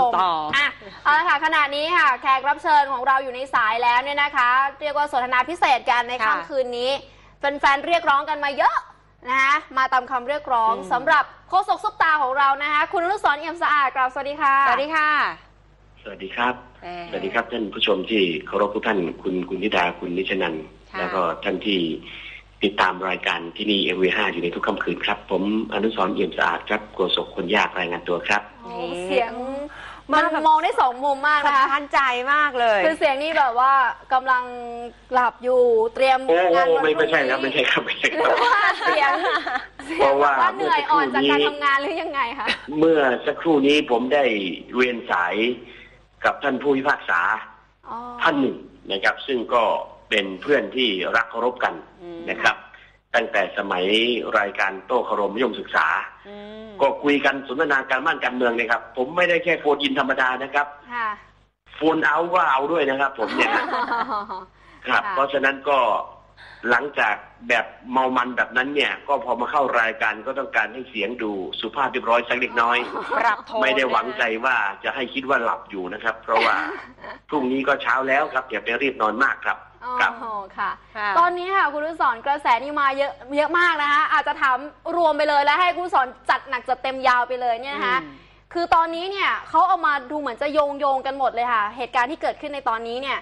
ต่ออะเอาละค่ะขณะนี้ค่ะ แขกรับเชิญของเราอยู่ในสายแล้วเนี่ยนะคะ เรียกว่าสนทนาพิเศษกันในค่ะค่ำคืนนี้แฟนๆเรียกร้องกันมาเยอะนะคะมาตามคำเรียกร้องอืม สำหรับโฆษกซุปตาของเรานะคะคุณอนุสรณ์เอี่ยมสะอาดกล่าวสวัสดีค่ะ สวัสดีค่ะสวัสดีครับ แหม สวัสดีครับท่านผู้ชมที่เคารพทุกท่านคุณคุณนิดาคุณนิชนันท์ค่ะ แล้วก็ท่านที่ติดตามรายการที่นี่เอวีห้าอยู่ในทุกค่ำคืนครับ ผมอนุสรณ์เอี่ยมสะอาดครับโฆษกคนยากรายงานตัวครับ โอ้เสียง มันมันแบบมองได้สองมุมมากสะนะคะท้านใจมากเลย คือเสียงนี่แบบว่ากำลังหลับอยู่เตรียมโอ้โอ้งานวันไม่พรุ่ไม่งใช่ครับนี้ไม่ใช่ครับไม่ใช่หครืรับอว่าเสียงเสียงเพราะว่า แบบว่าเหนื่อยอ่อนจากการเมื่อสักครู่นี้ทำงานหรือยังไงคะ เมื่อสักครู่นี้ผมได้เรียนสายกับท่านผู้พิพากษาอ๋อ ท่านหนึ่งนะครับ ซึ่งก็เป็นเพื่อนที่รักเคารพกันอืมนะครับ ตั้งแต่สมัยรายการโต้คารมนิยมศึกษา อืมก็คุยกันสนทนาการบ้านการเมืองเลยครับ ผมไม่ได้แค่โฟนอินธรรมดานะครับค่ะ โฟนเอาก็เอาด้วยนะครับ ผมเนี่ยนะ ครับ ค่ะ เพราะฉะนั้นก็หลังจากแบบเมามันแบบนั้นเนี่ย ก็พอมาเข้ารายการก็ต้องการให้เสียงดูสุภาพเรียบร้อยสักเล็กน้อย ปรับโทนไม่ได้หวังใจว่าจะให้คิดว่าหลับอยู่นะครับ เพราะว่าพรุ่งนี้ก็เช้าแล้วครับอย่าไปรีบนอนมากครับ ครับอ๋อค่ะ ค่ะ ตอนนี้ค่ะคุณนุสรกระแสนี่มาเยอะเยอะมากนะคะ อาจจะถามรวมไปเลยแล้วให้คุณนุสรจัดหนักจัดเต็มยาวไปเลยเนี่ยนะคะ อืม คือตอนนี้เนี่ยเขาเอามาดูเหมือนจะโยงโยงกันหมดเลยค่ะ เหตุการณ์ที่เกิดขึ้นในตอนนี้เนี่ย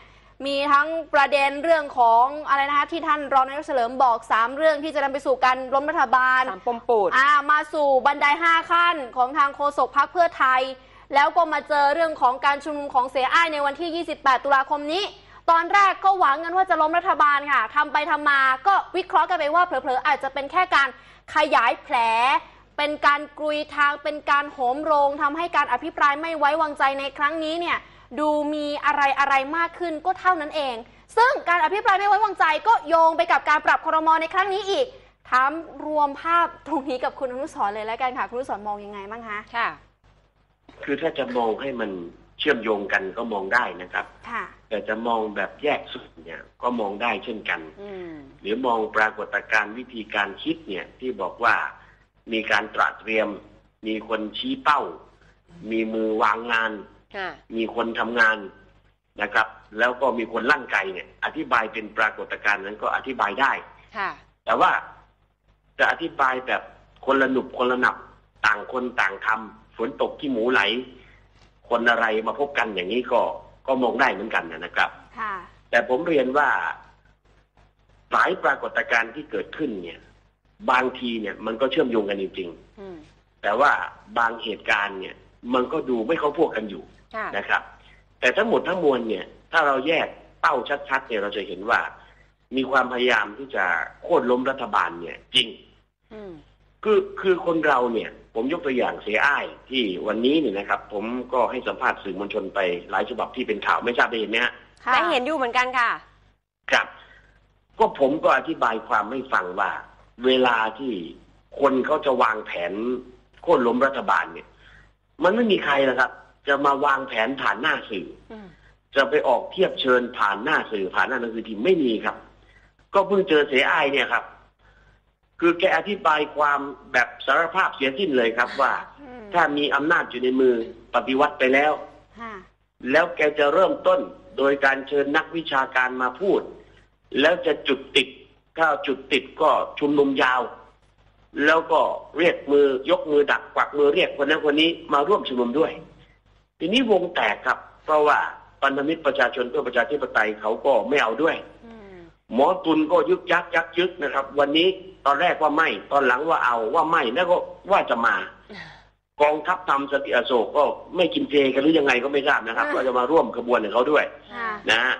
มีทั้งประเด็นเรื่องของอะไรนะคะที่ท่านรองนายกเฉลิมบอกสามเรื่องที่จะนำไปสู่การล้มรัฐบาล สามปมปูด อ่ามาสู่บันไดห้าขั้นของทางโฆษกพักเพื่อไทย แล้วก็มาเจอเรื่องของการชุมนุมของเสียอ้ายในวันที่ 28 ตุลาคมนี้ ตอนแรกก็หวังกันว่าจะล้มรัฐบาลค่ะทำไปทำมาก็วิเคราะห์กันไปว่าเผลอๆอาจจะเป็นแค่การขยายแผล เป็นการกรุยทางเป็นการโหมโรงทำให้การอภิปรายไม่ไว้วางใจในครั้งนี้เนี่ยดูมีอะไรอะไรมากขึ้นก็เท่านั้นเอง ซึ่งการอภิปรายไม่ไว้วางใจก็โยงไปกับการปรับครมในครั้งนี้อีกถามรวมภาพตรงนี้กับคุณอนุสรณ์เลยแล้วกันค่ะ คุณอนุสรณ์มองยังไงบ้างคะ ค่ะ คือถ้าจะมองให้มัน เชื่อมโยงกันก็มองได้นะครับ ค่ะ แต่จะมองแบบแยกส่วนเนี่ย ก็มองได้เช่นกัน อืม หรือมองปรากฏการณ์วิธีการคิดเนี่ยที่บอกว่ามีการตระเตรียม มีคนชี้เป้า มีมือวางงาน ค่ะ มีคนทำงานนะครับ แล้วก็มีคนลั่นไกเนี่ย อธิบายเป็นปรากฏการณ์นั้นก็อธิบายได้ ค่ะ แต่ว่าจะอธิบายแบบคนละหนุบคนละหนับต่างคนต่างทำฝนตกที่หมูไหล คนอะไรมาพบกันอย่างนี้ก็ก็มองได้เหมือนกันนะครับ ค่ะ แต่ผมเรียนว่าหลายปรากฏการณ์ที่เกิดขึ้นเนี่ย บางทีเนี่ยมันก็เชื่อมโยงกันจริงอืมๆ แต่ว่าบางเหตุการณ์เนี่ย มันก็ดูไม่เข้าพวกกันอยู่ค่ะ นะครับ แต่ทั้งหมดทั้งมวลเนี่ย ถ้าเราแยกเป้าชัดๆเนี่ยเราจะเห็นว่า มีความพยายามที่จะโค่นล้มรัฐบาลเนี่ย จริง อืม คือคือคนเราเนี่ย ผมยกตัวอย่างเสียอ้ายที่วันนี้เนี่ยนะครับ ผมก็ให้สัมภาษณ์สื่อมวลชนไปหลายฉบับที่เป็นข่าวไม่ทราบได้เห็นไหมฮะค่ะได้เห็นอยู่เหมือนกันค่ะ ครับ ก็ผมก็อธิบายความให้ฟังว่า เวลาที่คนเขาจะวางแผนโค่นล้มรัฐบาลเนี่ย มันไม่มีใครนะครับ จะมาวางแผนผ่านหน้าสื่ออืมจะไปออกเทียบเชิญผ่านหน้าสื่อผ่านหน้าหนังสือพิมพ์ไม่มีครับ ก็เพิ่งเจอเสียอายเนี่ยครับ คือแกอธิบายความแบบสารภาพเสียสิ้นเลยครับว่าอืมถ้ามีอำนาจอยู่ในมือปฏิวัติไปแล้วค่ะแล้วแกจะเริ่มต้นโดยการเชิญนักวิชาการมาพูด แล้วจะจุดติดถ้าจุดติดก็ชุมนุมยาว แล้วก็เรียกมือยกมือดักกวักมือเรียกคนนั้นคนนี้มาร่วมชุมนุมด้วย ทีนี้วงแตกครับ เพราะว่าพันธมิตรประชาชนเพื่อประชาธิปไตยเขาก็ไม่เอาด้วยอืม หมอตุลก็ยึกยักยักยึกนะครับ วันนี้ตอนแรกว่าไม่ ตอนหลังว่าเอาว่าไม่แล้วก็ว่าจะมา กองทัพทำสติอโศกก็ไม่กินเจกันหรือยังไงก็ไม่ทราบนะครับอ่าก็จะมาร่วมขบวนของเขาด้วยค่ะนะฮะ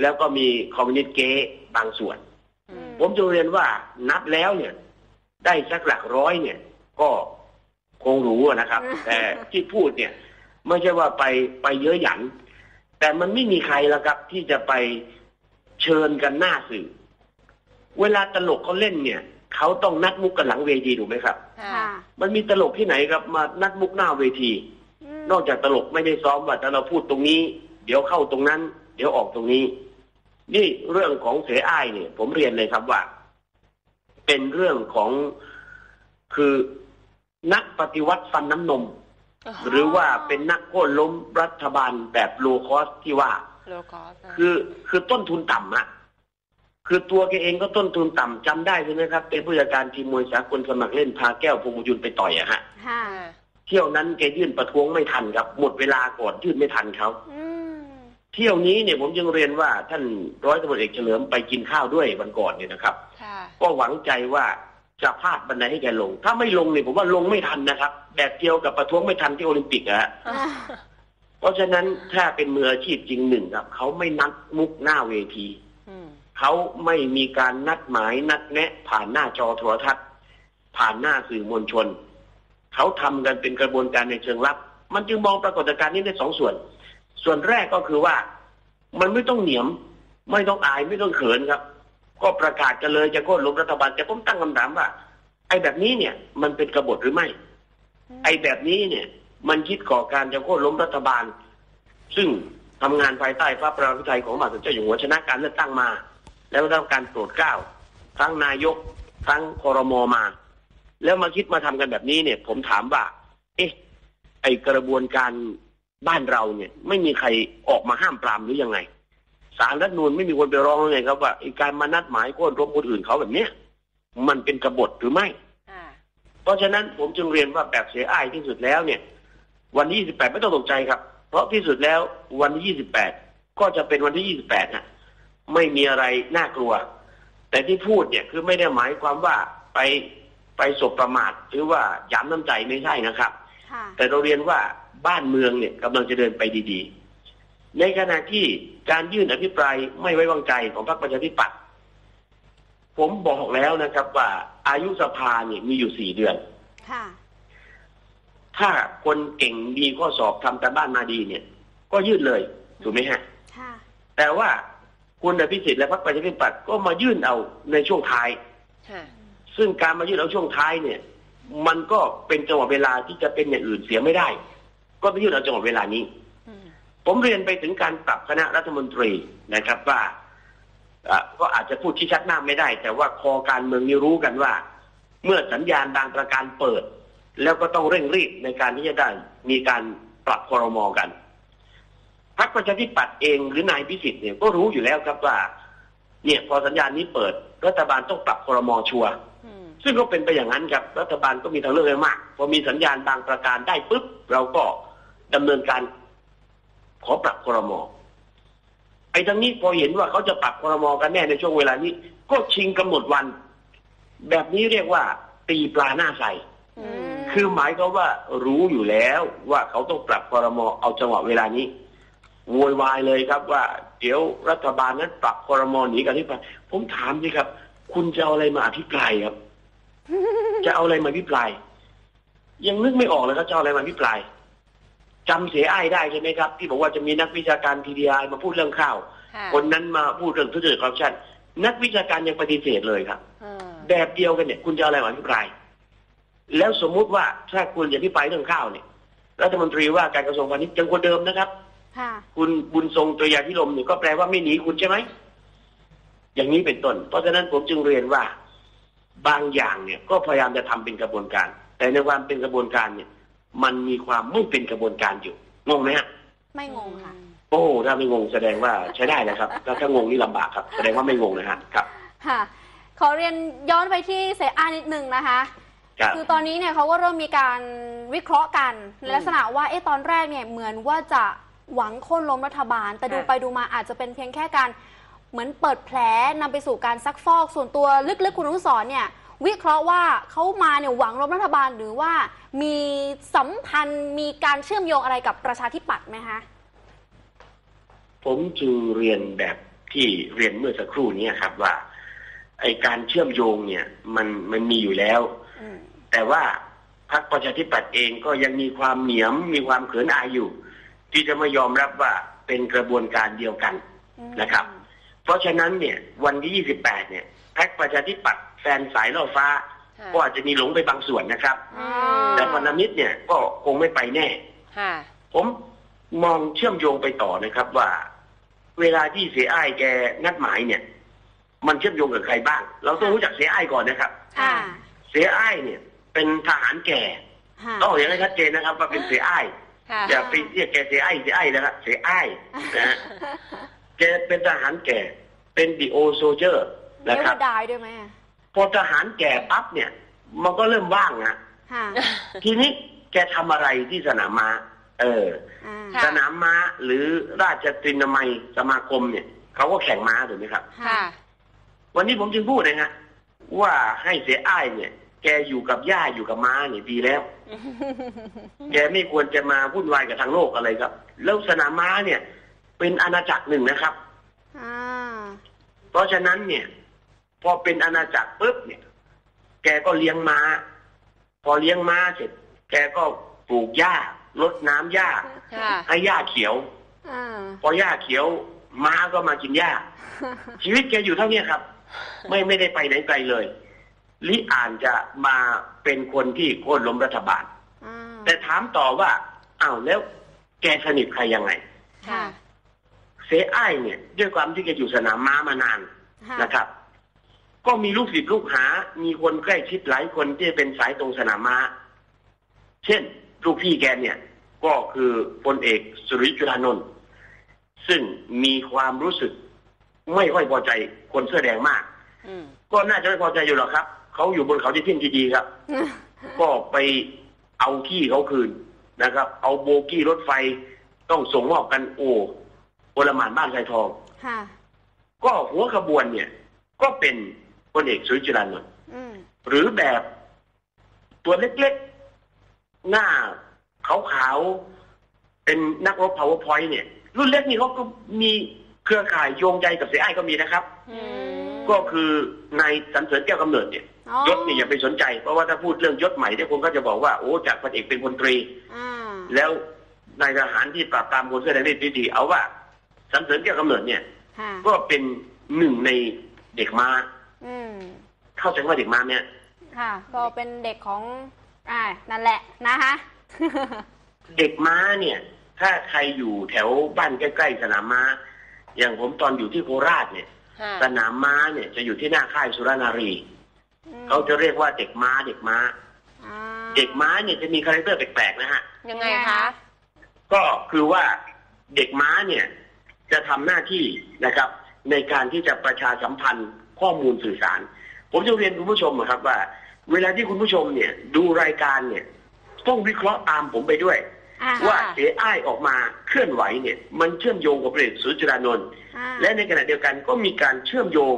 แล้วก็มีคอมมิวนิสต์เก๊บางส่วนอืมผมจะเรียนว่านับแล้วเนี่ย ได้สักหลักร้อยเนี่ย ก็คงรู้อะนะครับ แต่ที่พูดเนี่ย ไม่ใช่ว่าไปไปเยอะหยัน แต่มันไม่มีใครแล้วครับที่จะไป เชิญกันหน้าสื่อ เวลาตลกเขาเล่นเนี่ยเขาต้องนัดมุกกันหลังเวทีถูกไหมครับ ค่ะค่ะมันมีตลกที่ไหนครับมานัดมุกหน้าเวทีมนอกจากตลกไม่ได้ซ้อมว่าถ้าเราพูดตรงนี้ เดี๋ยวเข้าตรงนั้น เดี๋ยวออกตรงนี้ นี่เรื่องของเสอ้ายเนี่ย ผมเรียนเลยครับว่า เป็นเรื่องของคือนักปฏิวัติฟันน้ำนม หรือว่าเป็นนักโค่นล้มรัฐบาลแบบโลคอสที่ว่า โลคอสคือคือต้นทุนต่ำอะคือตัวแกเองก็ต้นทุนต่ำจำได้ใช่ไหมครับ เป็นผู้จัดการทีมมวยสากลสมัครเล่นพาแก้วพงษ์ยุนไปต่อยอะฮะค่ะเที่ยวนั้นแกยื่นประท้วงไม่ทันครับ หมดเวลาก่อนยื่นไม่ทันเขาอืมเที่ยวนี้เนี่ยผมจึงเรียนว่าท่านร้อยตำรวจเอกเฉลิมไปกินข้าวด้วยวันก่อนเนี่ยนะครับค่ะก็หวังใจว่าจะพาดบันไดให้แกลง ถ้าไม่ลงเนี่ยผมว่าลงไม่ทันนะครับ แบบเดียวกับประท้วงไม่ทันที่โอลิมปิกอะฮะ เพราะฉะนั้นถ้าเป็นมืออาชีพจริงหนึ่งครับเขาไม่นัดมุกหน้าเวทีอืมเขาไม่มีการนัดหมายนัดแนะ ผ่านหน้าจอโทรทัศน์ ผ่านหน้าสื่อมวลชน เขาทำกันเป็นกระบวนการในเชิงลับ มันจึงมองปรากฏการณ์นี้ได้สองส่วน ส่วนแรกก็คือว่ามันไม่ต้องเหนียม ไม่ต้องอายไม่ต้องเขินครับ ก็ประกาศกันเลยจะโค่นล้มรัฐบาลแต่ผมตั้งคำถามว่า ไอ้แบบนี้เนี่ย มันเป็นกบฏหรือไม่ ไอ้แบบนี้เนี่ย มันคิดก่อการจะโค่นล้มรัฐบาล ซึ่งทำงานภายใต้พระประราชไทยของพระบาทสมเด็จเจ้าอยู่หัวชนะการเลือกตั้งมา แล้วได้รับการโปรดเกล้าทั้งนายกทั้งคอรมอมา แล้วมาคิดมาทำกันแบบนี้เนี่ย ผมถามว่า เอ๊ะไอกระบวนการบ้านเราเนี่ย ไม่มีใครออกมาห้ามปรามหรือยังไงสารรัฐธรรมนูนไม่มีคนไปร้องเลยครับว่าไอการมานัดหมายโค่นล้มคนอื่นเขาแบบเนี้ยมันเป็นกบฏหรือไม่อ่าเพราะฉะนั้นผมจึงเรียนว่าแบบเสียอ้ายที่สุดแล้วเนี่ย วันที่ 28 ไม่ต้องตกใจครับ เพราะที่สุดแล้ววันที่ 28 ก็จะเป็นวันที่ 28นะไม่มีอะไรน่ากลัว แต่ที่พูดเนี่ยคือไม่ได้หมายความว่าไปไปสบประมาทหรือว่าย้ำน้ำใจไม่ใช่นะครับค่ะแต่เราเรียนว่าบ้านเมืองเนี่ยกำลังจะเดินไปดีๆ ในขณะที่การยื่นอภิปรายไม่ไว้วางใจของพรรคประชาธิปัตย์ผมบอกแล้วนะครับว่าอายุสภาเนี่ยมีอยู่สี่เดือนค่ะ ถ้าคนเก่งดีข้อสอบทำการบ้านมาดีเนี่ย ก็ยื่นเลยถูกไหมฮะค่ะแต่ว่าคุณอภิสิทธิ์และพรรคประชาธิปัตย์ก็มายื่นเอาในช่วงท้ายค่ะซึ่งการมายื่นเอาช่วงท้ายเนี่ย มันก็เป็นจังหวะเวลาที่จะเป็นอย่างอื่นเสียไม่ได้ ก็ไปยื่นเอาจังหวะเวลานี้อืมผมเรียนไปถึงการปรับคณะรัฐมนตรีนะครับว่าอะก็อาจจะพูดชี้ชัดหน้าไม่ได้ แต่ว่าคอการเมืองนี่รู้กันว่า เมื่อสัญญาณบางประการเปิด แล้วก็ต้องเร่งรีบในการที่จะได้มีการปรับครมกันพรรคประชาธิปัตย์เองหรือนายพิสิทธิ์เนี่ยก็รู้อยู่แล้วครับว่า เนี่ยพอสัญญาณนี้เปิด รัฐบาลต้องปรับครมชัวร์อืมซึ่งก็เป็นไปอย่างนั้นครับ รัฐบาลก็มีทางเลือกให้มากพอมีสัญญาณบางประการได้ปุ๊บเราก็ดำเนินการขอปรับครมไอ้ทั้งนี้พอเห็นว่าเขาจะปรับครมกันแน่ในช่วงเวลานี้ ก็ชิงกำหนดวัน แบบนี้เรียกว่าตีปลาหน้าใสอืม คือหมายก็ว่ารู้อยู่แล้วว่าเขาต้องปรับครมเอาจังหวะเวลานี้โวยวายเลยครับว่า เดี๋ยวรัฐบาลนั้นปรับครมหนีกันที่ไปผมถามสิครับ คุณจะเอาอะไรมาอภิปรายครับ จะเอาอะไรมาอภิปราย ยังนึกไม่ออกเลยครับจะเอาอะไรมาอภิปรายจำเสียอ้ายได้ใช่ไหมครับ ที่บอกว่าจะมีนักวิชาการทีดีไอมาพูดเรื่องข้าวค่ะคนนั้นมาพูดเรื่องทุจริตคอร์รัปชันนักวิชาการยังปฏิเสธเลยครับอ่าแบบเดียวกันเนี่ย คุณจะเอาอะไรมาอภิปราย แล้วสมมุติว่าถ้าคุณจะอภิปรายเรื่องข้าวเนี่ยรัฐมนตรีว่าการกระทรวงพาณิชย์ยังคนเดิมนะครับค่ะคุณบุญทรงตัวยาพิรมเนี่ยก็แปลว่าไม่หนีคุณใช่ไหมอย่างนี้เป็นต้น เพราะฉะนั้นผมจึงเรียนว่าบางอย่างเนี่ยก็พยายามจะทำเป็นกระบวนการ แต่ในความเป็นกระบวนการเนี่ย มันมีความไม่เป็นกระบวนการอยู่งงไหมฮะไม่งงค่ะ โอ้ถ้าไม่งงแสดงว่าใช้ได้นะครับถ้าถ้างงนี่ลำบากครับ แสดงว่าไม่งงนะฮะครับ ค่ะ ขอเรียนย้อนไปที่เสอานิดนึงนะคะ ครับคือตอนนี้เนี่ยเขาก็เริ่มมีการวิเคราะห์กันในลักษณะว่าเอ๊ะตอนแรกเนี่ยเหมือนว่าจะหวังโค่นล้มรัฐบาล แต่ดูค่ะไปดูมาอาจจะเป็นเพียงแค่การเหมือนเปิดแผลนำไปสู่การซักฟอก ส่วนตัวลึกๆคุณอนุสรณ์เนี่ย วิเคราะห์ว่าเขามาเนี่ยหวังล้มรัฐบาลหรือว่ามีสัมพันธ์มีการเชื่อมโยงอะไรกับประชาธิปัตย์ไหมคะ ผมจึงเรียนแบบที่เรียนเมื่อสักครู่นี้ครับว่าไอการเชื่อมโยงเนี่ย มันมันมีอยู่แล้ว อืม แต่ว่าพรรคประชาธิปัตย์เองก็ยังมีความเหนียมมีความเขินอายอยู่ ที่จะไม่ยอมรับว่าเป็นกระบวนการเดียวกันอืมนะครับ เพราะฉะนั้นเนี่ยวันที่ 28 เนี่ยพรรคประชาธิปัตย์แฟนสายล่อฟ้าค่ะก็อาจจะมีหลงไปบางส่วนนะครับอืแต่มพันธมิตรเนี่ยก็คงไม่ไปแน่ค่ะผมมองเชื่อมโยงไปต่อนะครับว่า เวลาที่เสียอ้ายแกนัดหมายเนี่ย มันเชื่อมโยงกับใครบ้าง เราต้องรู้จักเสียอ้ายก่อนนะครับค่ะเสียอ้ายเนี่ย เป็นทหารแก่ค่ะต้องอย่างให้ชัดเจนนะครับ ว่าเป็นเสียอ้ายค่ะอย่าไปเรียกแกเสียอ้ายเสียอ้ายนะครับเสียอ้ายนะฮะแกเป็นทหารแก่ เป็นดีโอโซเจอร์เรียนะกครับ ว่าดายด้วยไหมอะพอทหารแก่ปั๊บเนี่ย มันก็เริ่มว่างนะค่ะทีนี้แกทำอะไรที่สนามม้าเออ อ่าค่ะ สนามม้าหรือราชตรีนามัยสมาคมเนี่ยเขาก็แข่งม้าถูกไหมครับ ค่ะ วันนี้ผมจึงพูดนะฮะว่าให้เสียอ้ายเนี่ย แกอยู่กับย่าอยู่กับม้าเนี่ยดีแล้ว แกไม่ควรจะมาวุ่นวายกับทางโลกอะไรครับ แล้วสนามม้าเนี่ย เป็นอาณาจักรหนึ่งนะครับอ่าเพราะฉะนั้นเนี่ย พอเป็นอาณาจักรปุ๊บเนี่ย แกก็เลี้ยงม้า พอเลี้ยงม้าเสร็จ แกก็ปลูกหญ้ารดน้ำหญ้าค่ะให้หญ้าเขียวอ่าพอหญ้าเขียว ม้าก็มากินหญ้า ชีวิตแกอยู่เท่าเนี้ยครับ ไม่ไม่ได้ไปไหนไกลเลย ลิอ่านจะมาเป็นคนที่โค่นล้มรัฐบาลอ่าแต่ถามต่อว่าอ้าวแล้วแกสนิทใครยังไงค่ะเซอ้ายเนี่ย ด้วยความที่แกอยู่สนามม้ามานานค่ะนะครับ ก็มีลูกศิษย์ลูกหา มีคนใกล้ชิดหลายคนที่เป็นสายตรงสนามม้า เช่น ลูกพี่แกเนี่ย ก็คือพลเอกสุริจุลานนท์ซึ่งมีความรู้สึกไม่ค่อยพอใจคนเสื้อแดงมากอืมก็น่าจะไม่พอใจอยู่หรอกครับ เขาอยู่บนเขาที่ทิ้งดีๆครับ ก็ไปเอาที่เขาคืนนะครับ เอาโบกี้รถไฟต้องส่งมอบกันโอ้โอลหมานบ้านไทรทองค่ะก็หัวขบวนเนี่ย ก็เป็นพลเอกสุริจุลานนท์อืมหรือแบบตัวเล็กๆ หน้าขาวๆ เป็นนักรบ powerpoint เนี่ย รุ่นเล็กนี่เขาก็มีเครือข่ายโยงใจกับเสียอ้ายก็มีนะครับอืมก็คือนายสันเสริญแก้วกำเนิดเนี่ยอ๋อ ยศเนี่ยอย่าไปสนใจ เพราะว่าถ้าพูดเรื่องยศใหม่เนี่ยคนก็จะบอกว่าโอ้จากพลเอกเป็นพลตรีอ่าแล้วนายทหารที่ปราบปรามคนเสื้อแดงได้ดีๆเอาว่าสันเสริญแก้วกำเนิดเนี่ยค่ะก็เป็นหนึ่งในเด็กม้าอืมเข้าใจว่าเด็กม้าเนี่ย ค่ะ ก็เป็นเด็กของอ่านั่นแหละนะคะเด็กม้าเนี่ย ถ้าใครอยู่แถวบ้านใกล้ๆสนามม้า อย่างผมตอนอยู่ที่โคราชเนี่ยค่ะสนามม้าเนี่ยจะอยู่ที่หน้าค่ายสุรนารีอืม เขาจะเรียกว่าเด็กม้าเด็กม้า อ่าเด็กม้าเนี่ยจะมีคาแรคเตอร์แปลกๆนะฮะ ยังไงคะก็คือว่าเด็กม้าเนี่ยจะทำหน้าที่นะครับ ในการที่จะประชาสัมพันธ์ข้อมูลสื่อสาร ผมจะเรียนคุณผู้ชมนะครับว่า เวลาที่คุณผู้ชมเนี่ยดูรายการเนี่ยต้องวิเคราะห์ตามผมไปด้วย อ่าว่าเสียอ้ายออกมาเคลื่อนไหวเนี่ย มันเชื่อมโยงกับพลเอกสุจรานนท์อ่าและในขณะเดียวกันก็มีการเชื่อมโยง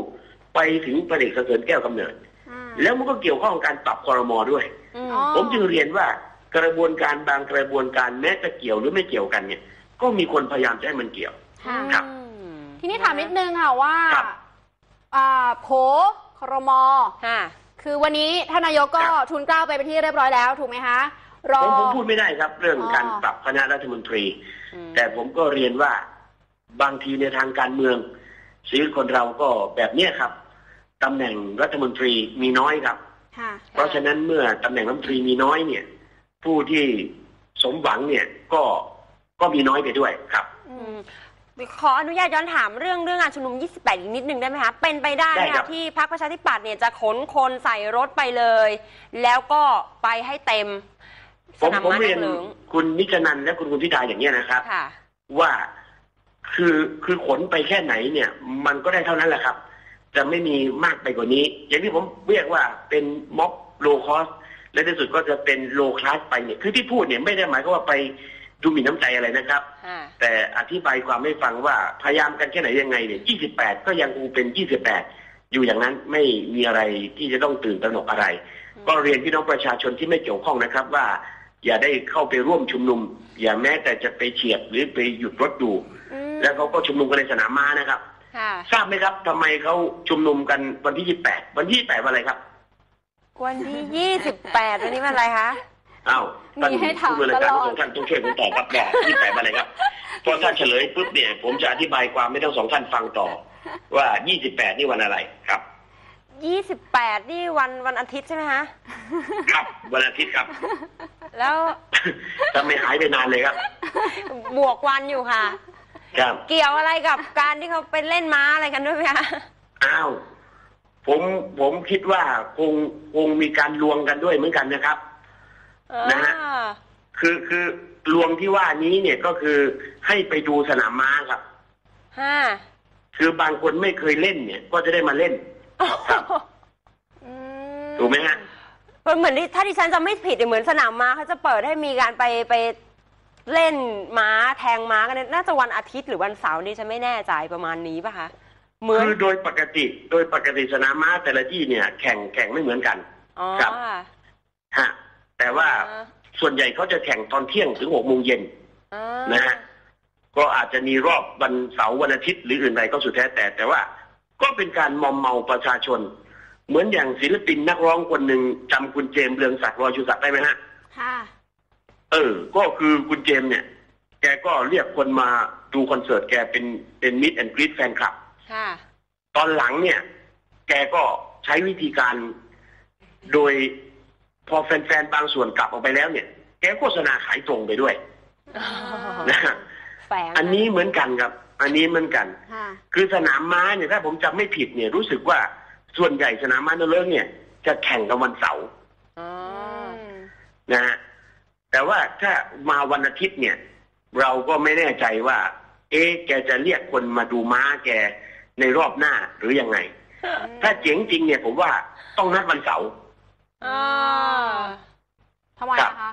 ไปถึงพลเอกเสถียรแก้วกำเนิดอ่า แล้วมันก็เกี่ยวข้องกับการปรับคอรมอด้วยอืมอ๋อผมจึงเรียนว่ากระบวนการบางกระบวนการแม้จะเกี่ยวหรือไม่เกี่ยวกันเนี่ย ก็มีคนพยายามจะให้มันเกี่ยวค่ะครับอืมทีนี้ถามนิดนึงค่ะว่าครับอ่าโผครมค่ะคือวันนี้ท่านนายกก็ครับทุนเกล้าไปเป็นที่เรียบร้อยแล้วถูกไหมคะรอผมผมพูดไม่ได้ครับ เรื่องอ๋อการปรับคณะรัฐมนตรีอืมแต่ผมก็เรียนว่าบางทีในทางการเมืองชีวิตคนเราก็แบบเนี้ยครับ ตำแหน่งรัฐมนตรีมีน้อยครับค่ะเพราะฉะนั้นเมื่อตำแหน่งรัฐมนตรีมีน้อยเนี่ย ผู้ที่สมหวังเนี่ยก็ก็มีน้อยไปด้วยครับอือืมมขออนุญาตย้อนถามเรื่องเรื่องงานชุมนุม 28 อีกนิดนึงได้ไหมคะ เป็นไปได้ไหมได้ครัคะบที่พรรคประชาธิปัตย์เนี่ยจะขนคนใส่รถไปเลย แล้วก็ไปให้เต็มผสมนามผมม้าเรียนันกเหลิงคุณนิจนันท์และคุณคุณธิดาอย่างเนี้ยนะครับค่ะว่าคือคือขนไปแค่ไหนเนี่ย มันก็ได้เท่านั้นแหละครับ จะไม่มีมากไปกว่านี้ อย่างที่ผมเรียกว่าเป็นม็อบโลคอสและในที่สุดก็จะเป็นโลคลาสไปเนี่ยคือที่พูดเนี่ยไม่ได้หมายความว่าไปดูหมิ่นน้ำใจอะไรนะครับค่ะแต่อธิบายความให้ฟังว่าพยายามกันแค่ไหนยังไงเนี่ย 28 ก็ยังคงเป็น 28 อยู่อย่างนั้นไม่มีอะไรที่จะต้องตื่นตระหนกอะไรอืมก็เรียนพี่น้องประชาชนที่ไม่เกี่ยวข้องนะครับว่า อย่าได้เข้าไปร่วมชุมนุม อย่าแม้แต่จะไปเฉียดหรือไปหยุดรถดูอืมแล้วเขาก็ชุมนุมกันในสนามม้านะครับ ค่ะ ทราบไหมครับทำไมเขาชุมนุมกันวันที่ 28 วันที่28วันอะไรครับวันที่28วันนี้วันอะไรคะ อ้าวท่านมีให้ถามผู้บริการตลอด ของท่านต้องช่วยผมตอบครับว่า28วันอะไรครับพอท่านเฉลยปุ๊บเนี่ย ผมจะอธิบายความไม่ทั้งสองท่านฟังต่อ ว่า 28 นี่วันอะไรครับ28นี่วันวันอาทิตย์ใช่ไหมคะครับวันอาทิตย์ครับ แล้วทำไมหายไปนานเลยครับ บวกวันอยู่ค่ะ ครับ เกี่ยวอะไรกับการที่เขาไปเล่นม้าอะไรกันด้วยไหมคะอ้าวผมผมคิดว่าคงคงมีการลวงกันด้วยเหมือนกันนะครับนะฮะคือคือรวมที่ว่านี้เนี่ยก็คือให้ไปดูสนามม้าครับห้าคือบางคนไม่เคยเล่นเนี่ย ก็จะได้มาเล่น ครับ อืมถูกไหมฮะ มันเหมือนที่ถ้าดิฉันจะไม่ผิดเนี่ยเหมือนสนามม้าเขาจะเปิดให้มีการไปไป เล่นม้าแทงม้ากันเนี่ยน่าจะวันอาทิตย์หรือวันเสาร์นี่ฉันไม่แน่ใจประมาณนี้ป่ะคะเหมือนคือโดยปกติ โดยปกติสนามม้าแต่ละที่เนี่ย แข่งแข่งไม่เหมือนกันอ๋อครับฮะแต่ว่าอ่าส่วนใหญ่เขาจะแข่งตอนเที่ยงถึงหกโมงเย็นอ่านะฮะก็อาจจะมีรอบวันเสาร์วันอาทิตย์หรืออื่นใดก็สุดแท้แต่ แต่ว่าก็เป็นการมอมเมาประชาชน เหมือนอย่างศิลปินนักร้องคนหนึ่งจำคุณเจมส์เรืองศักดิ์รอยชูศักดิ์ได้ไหมฮะค่ะ เออ ก็คือคุณเจมส์เนี่ย แกก็เรียกคนมาดูคอนเสิร์ตแกเป็นเป็นมิดแอนกรีดแฟนคลับ ค่ะ ตอนหลังเนี่ย แกก็ใช้วิธีการโดยพอแฟนๆ บางส่วนกลับออกไปแล้วเนี่ย แกโฆษณาขายตรงไปด้วยนะฮะแฝงอันนี้เหมือนกันครับ อันนี้เหมือนกัน ค่ะ คือสนามม้าเนี่ยถ้าผมจำไม่ผิดเนี่ยรู้สึกว่าส่วนใหญ่สนามม้านเลิกเนี่ย จะแข่งกันวันเสาร์อ๋อ นะฮะ แต่ว่าถ้ามาวันอาทิตย์เนี่ย เราก็ไม่แน่ใจว่า เอ๊ะแกจะเรียกคนมาดูม้าแกในรอบหน้าหรือยังไง ถ้าเจ๋งจริงเนี่ยผมว่าต้องนัดวันเสาร์อ่าทำไมครับอะคะ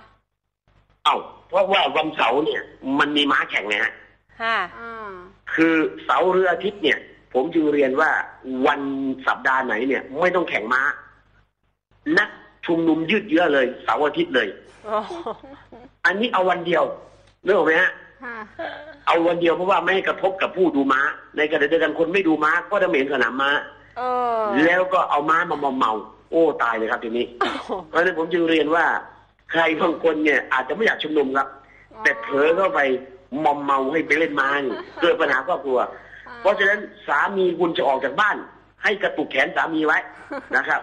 เอ้าเพราะว่าวันเสาร์เนี่ย มันมีม้าแข่งนะฮะ ค่ะอ่าคือเสาร์หรืออาทิตย์เนี่ย ผมจึงเรียนว่าวันสัปดาห์ไหนเนี่ย ไม่ต้องแข่งม้า นัดชุมนุมยืดเยื้อเลยเสาร์อาทิตย์เลย อ๋ออันนี้เอาวันเดียวเรื่องไหมฮะค่ะเอาวันเดียวเพราะว่าไม่ให้กระทบกับผู้ดูม้า ในขณะเดียวกันคนไม่ดูม้าก็จะเหม็นสนามม้าเออแล้วก็เอาม้ามามอมเมาโอ้ตายเลยครับทีนี้ เพราะฉะนั้นผมจึงเรียนว่า ใครบางคนเนี่ยอาจจะไม่อยากชุมนุมครับ แต่เผลอเข้าไปมอมเมาให้ไปเล่นม้านี่เกิดปัญหาครอบครัว เพราะฉะนั้นสามีคุณจะออกจากบ้าน ให้กระตุกแขนสามีไว้นะครับ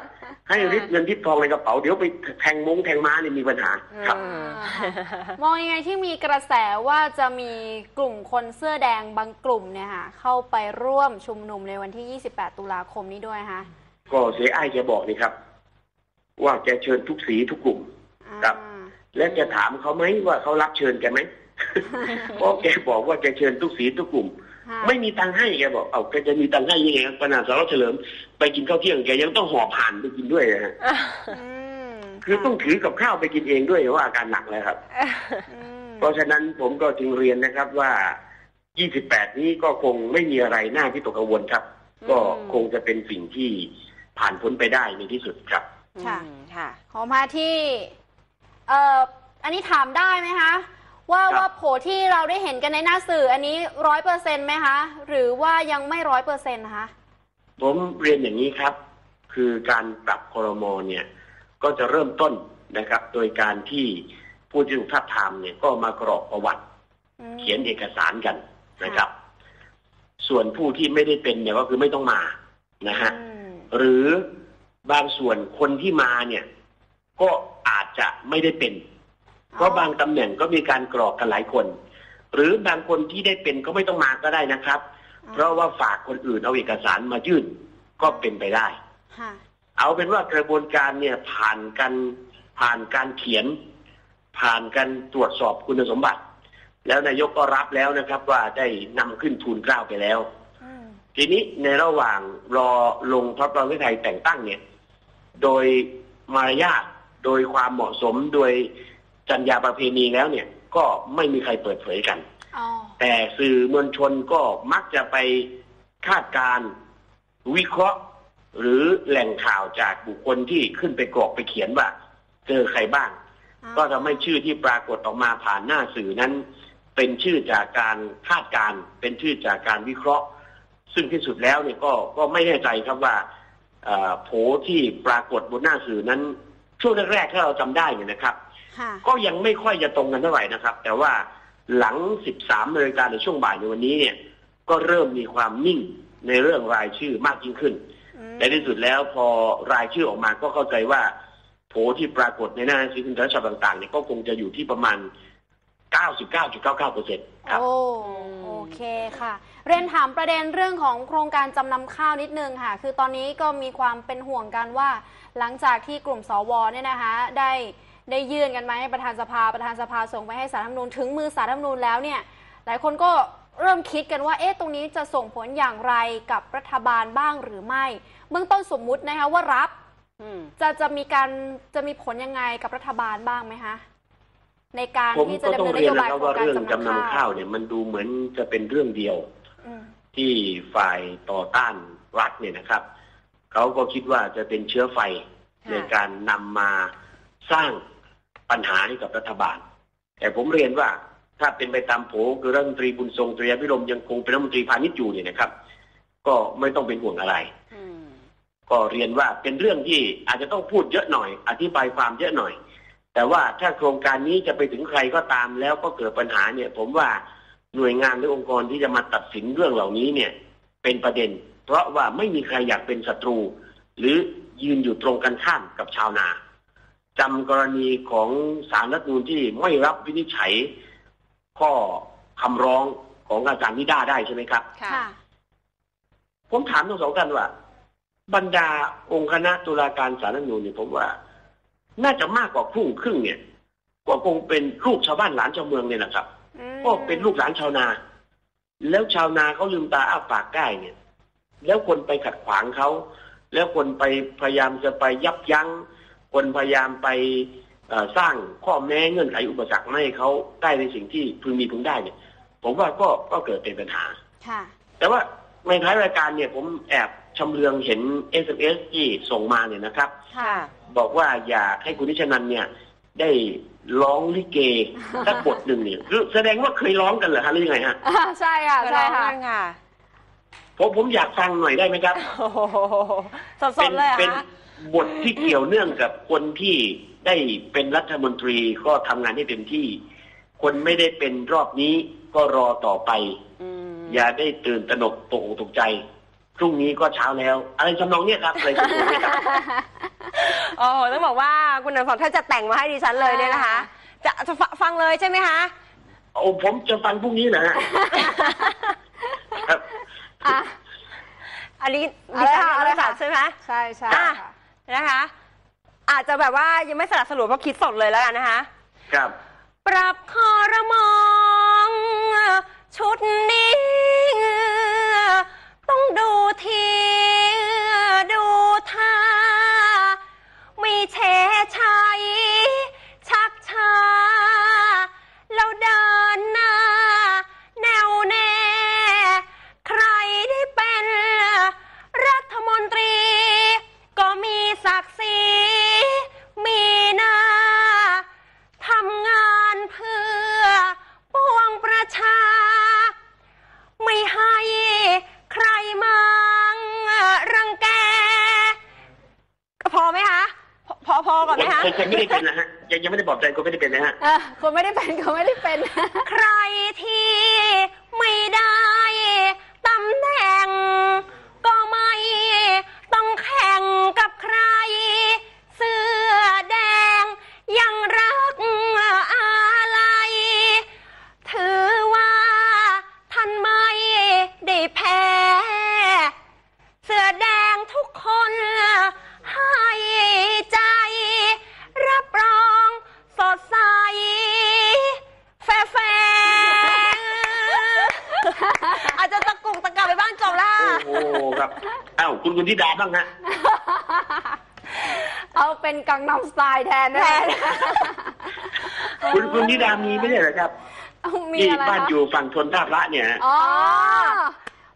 ให้ริบเงินริบทองในกระเป๋าเดี๋ยวไปแทงมงแทงม้าเนี่ยมีปัญหาครับอืมมองยังไงที่มีกระแสว่าจะมีกลุ่มคนเสื้อแดงบางกลุ่มเนี่ยค่ะเข้าไปร่วมชุมนุมในวันที่ 28 ตุลาคมนี้ด้วยคะก็เสียอ้ายแกบอกนี่ครับ ว่าแกเชิญทุกสีทุกกลุ่มครับอ่าและจะถามเขาไหมว่าเขารับเชิญแกไหมเพราะแกบอกว่าแกเชิญทุกสีทุกกลุ่มค่ะ ไม่มีตังค์ให้แกบอกเอาแกจะมีตังค์ให้ยังไงครับขนาดสารวัตรเฉลิมไปกินข้าวเที่ยงแกยังต้องหอบผ่านไปกินด้วยนะฮะอืมคือต้องถือกับข้าวไปกินเองด้วยว่าอาการหนักเลยครับอืมเพราะฉะนั้นผมก็จึงเรียนนะครับว่า 28 นี้ก็คงไม่มีอะไรน่าที่ตกกังวลครับ ก็คงจะเป็นสิ่งที่ผ่านพ้นไปได้ในที่สุดครับ ค่ะอืมค่ะ ขอมาที่ เอ่อ อันนี้ถามได้ไหมคะ ว่าครับ ว่าโผล่ที่เราได้เห็นกันในหน้าสื่ออันนี้ร้อยเปอร์เซ็นต์ไหมคะ หรือว่ายังไม่ร้อยเปอร์เซ็นต์คะ ผมเรียนอย่างนี้ครับ คือการปรับคอรมอเนี่ย ก็จะเริ่มต้นนะครับ โดยการที่ผู้ที่ถูกทับทามเนี่ยก็มากรอกประวัติ อืม เขียนเอกสารกันนะครับ ส่วนผู้ที่ไม่ได้เป็นเนี่ยก็คือไม่ต้องมานะฮะ อืมหรือบางส่วนคนที่มาเนี่ย ก็อาจจะไม่ได้เป็น เพราะบางตำแหน่งก็มีการกรอกกันหลายคน หรือบางคนที่ได้เป็นก็ไม่ต้องมาก็ได้นะครับ เพราะว่าฝากคนอื่นเอาเอกสารมายื่นก็เป็นไปได้ค่ะเอาเป็นว่ากระบวนการเนี่ยผ่านกันผ่านการเขียน ผ่านการตรวจสอบคุณสมบัติ แล้วนายกก็รับแล้วนะครับ ว่าได้นำขึ้นทูลเกล้าไปแล้วอืมทีนี้ในระหว่างรอลงพระบรมไทยแต่งตั้งเนี่ย โดยมารยาทโดยความเหมาะสมโดย จรรยาประเพณีแล้วเนี่ยก็ไม่มีใครเปิดเผยกันอ๋อแต่สื่อมวลชนก็มักจะไปคาดการณ์วิเคราะห์ หรือแหล่งข่าวจากบุคคลที่ขึ้นไปกรอกไปเขียนว่า เจอใครบ้าง ก็ทำให้ชื่อที่ปรากฏออกมาผ่านหน้าสื่อนั้น เป็นชื่อจากการคาดการณ์เป็นชื่อจากการวิเคราะห์ ซึ่งที่สุดแล้วเนี่ยก็ก็ไม่แน่ใจครับว่าเอ่อโผที่ปรากฏบนหน้าสื่อนั้น ช่วงแรกๆถ้าเราจำได้เนี่ยนะครับค่ะ ก็ยังไม่ค่อยจะตรงกันเท่าไหร่นะครับ แต่ว่าหลัง 13นาฬิกาในช่วงบ่ายในวันนี้เนี่ย ก็เริ่มมีความนิ่งในเรื่องรายชื่อมากยิ่งขึ้นอืมในที่สุดแล้วพอรายชื่อออกมาก็เข้าใจว่าโผที่ปรากฏในหน้าหนังสือพิมพ์ไทยรัฐฉบับต่างๆเนี่ยก็คงจะอยู่ที่ประมาณ 99.99เปอร์เซ็นต์ครับโอ้โอเคค่ะ เรียนถามประเด็นเรื่องของโครงการจำนำข้าวนิดนึงค่ะ คือตอนนี้ก็มีความเป็นห่วงกันว่า หลังจากที่กลุ่มสวเนี่ยนะคะ ได้ ได้ยื่นกันไหมาให้ประธานสภาประธานสภาส่งไปให้สารรัฐธรรมนูญถึงมือสารรัฐธรรมนูญแล้วเนี่ยหลายคนก็เริ่มคิดกันว่าเอ๊ะตรงนี้จะส่งผลอย่างไรกับรัฐบาลบ้างหรือไม่ เบื้องต้นสมมุตินะคะว่ารับอืมจะจะมีการจะมีผลยังไงกับรัฐบาลบ้างไหมคะในการผมที่จะก็ดำต้องเนินนเรียโยนบายนะครับโครงว่าการเรื่องจำนำจำนำข้าข้าววเนี่ยมันดูเหมือนจะเป็นเรื่องเดียวอืมที่ฝ่ายต่อต้านรัฐเนี่ยนะครับเขาก็คิดว่าจะเป็นเชื้อไฟค่ะในการนำมาสร้าง ปัญหาให้กับรัฐบาล แต่ผมเรียนว่าถ้าเป็นไปตามโผคือรัฐมนตรีบุญทรงเตรียพิรมยังคงเป็นรัฐมนตรีพาณิชย์อยู่เนี่ยนะครับ ก็ไม่ต้องเป็นห่วงอะไรก็เรียนว่าเป็นเรื่องที่อาจจะต้องพูดเยอะหน่อย อธิบายความเยอะหน่อย แต่ว่าถ้าโครงการนี้จะไปถึงใครก็ตามแล้วก็เกิดปัญหาเนี่ย ผมว่าหน่วยงานหรือองค์กรที่จะมาตัดสินเรื่องเหล่านี้เนี่ย เป็นประเด็น เพราะว่าไม่มีใครอยากเป็นศัตรู หรือยืนอยู่ตรงกันข้ามกับชาวนา จำกรณีของสารรัฐธรรมนูญที่ไม่รับวินิจฉัย ข้อคำร้องของอาจารย์นิด้าได้ใช่ไหมครับ ค่ะค่ะผมถามทั้งสองท่านว่า บรรดาองค์คณะตุลาการศาลรัฐธรรมนูญเนี่ยผมว่า น่าจะมากกว่าครึ่งครึ่งเนี่ย ก็คงเป็นลูกชาวบ้านหลานชาวเมืองเนี่ยนะครับอืมก็เป็นลูกหลานชาวนา แล้วชาวนาเขาลืมตาอ้าปากได้เนี่ย แล้วคนไปขัดขวางเขา แล้วคนไปพยายามจะไปยับยั้ง คนพยายามไปเอ่อสร้างข้อแม้เงื่อนไขอุปสรรคไม่ให้เขาได้ในสิ่งที่พึงมีพึงได้เนี่ย ผมว่าก็ก็เกิดเป็นปัญหาค่ะแต่ว่าในท้ายรายการเนี่ยผมแอบชำเลืองเห็น SMS ที่ส่งมาเนี่ยนะครับค่ะบอกว่าอยากให้คุณนิชนันเนี่ย ได้ร้องลิเกสักบทหนึ่งเนี่ยคือแสดงว่าเคยร้องกันเหรอฮะหรือยังไงฮะอ่าใช่ค่ะใช่ค่ะไปลองกันค่ะผมผมอยากฟังหน่อยได้ไหมครับโอ้โหสเป็ดๆเลยเหรเป็นอะ บทที่เกี่ยวเนื่องกับคนที่ได้เป็นรัฐมนตรีก็ทำงานให้เต็มที่ คนไม่ได้เป็นรอบนี้ก็รอต่อไปอืมอย่าได้ตื่นตระหนกตกอกตกใจพรุ่งนี้ก็เช้าแล้ว อะไรทำนองเนี้ยครับอะไรทำนองเนี้ยครับโอ้โหต้องบอกว่าคุณนันสอนถ้าจะแต่งมาให้ดิฉันเลยเนี่ยนะคะ จะจะฟฟังเลยใช่ไหมคะโอ้ผมจะฟังพรุ่งนี้นะฮะครับอะอันนี้เอาดิเลยฉันค่ะเอาเลยไม่ค่ะจัดใช่ไหมใช่ใช่อะค่ะ นะคะ อาจจะแบบว่ายังไม่สลับสลวยเพราะคิดสดเลยแล้วกันนะคะ ครับ ปรับคอรมองชุดนี้ ต้องดูทีดูท่าไม่เชชัย อก่อนไหมคะคนคนไม่ได้เป็นนะฮะยังยังไม่ได้บอกใจคนไม่ได้เป็นนะฮะอะคนไม่ได้เป็นคนไม่ได้เป็น ใครที่ ครับอ้าวคุณคุณธิดาบ้างฮะเอาเป็นกังนำสไตล์แทนแทได้นคุณคุณธิดามีไม่ใช่เหรอครับเอามีที่อะไรบ้านคะอยู่ฝั่งทนท่าพระเนี่ยฮะอ๋อ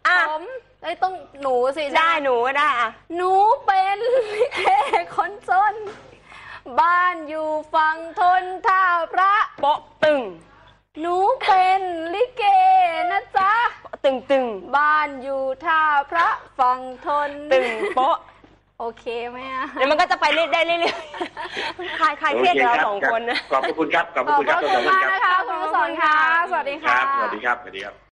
อะผมเอ้ยต้องหนูสิใช่ได้ไหมหนูก็ได้อะหนูเป็นลิเกคนจน บ้านอยู่ฝั่งทนท่าพระ โป๊ะตึง หนูเป็นลิเกนะจ๊ะโป๊ะ ตึงตึงบ้านอยู่ท่าพระฝั่งทน ตึงโป๊ะโอเคไหมอะเดี๋ยวมันก็จะไปเรื่อยได้เรื่อยๆคลายคลายเครียดกับเราสองคนนะ ขอบพระคุณครับ ขอบพขระอบคุณพครับระทั้งคุสองณท่านมากครับนะคะคุณวสอนค่ะ สวัสดีคค่ะรับสวัสดีครับ สวัสดีครับ